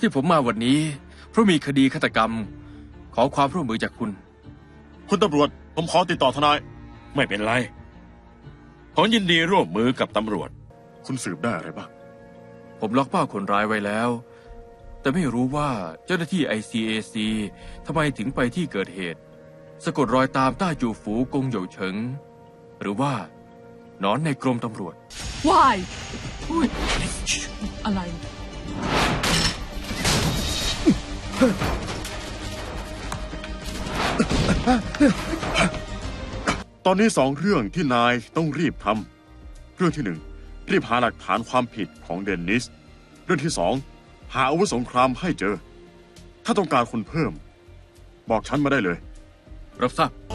ที่ผมมาวันนี้ เพราะมีคดีฆาตกรรม ขอความร่วมมือจากคุณ คุณตำรวจ ผมขอติดต่อทนาย ไม่เป็นไร ผมยินดีร่วมมือกับตำรวจ คุณสืบได้อะไรบ้าง ผมล็อกเป้าคนร้ายไว้แล้ว แต่ไม่รู้ว่าเจ้าหน้าที่ ICAC ทำไมถึงไปที่เกิดเหตุ สะกดรอยตามต้าจูฝูกงเหยวเฉิง หรือว่าหนอนในกรมตำรวจ วายอุ้ยอะไร ตอนนี้สองเรื่องที่นายต้องรีบทำ เรื่องที่หนึ่งรีบหาหลักฐานความผิดของเดนนิส เรื่องที่สองหาอาวุธสงครามให้เจอ ถ้าต้องการคนเพิ่ม บอกฉันมาได้เลย รับทราบ「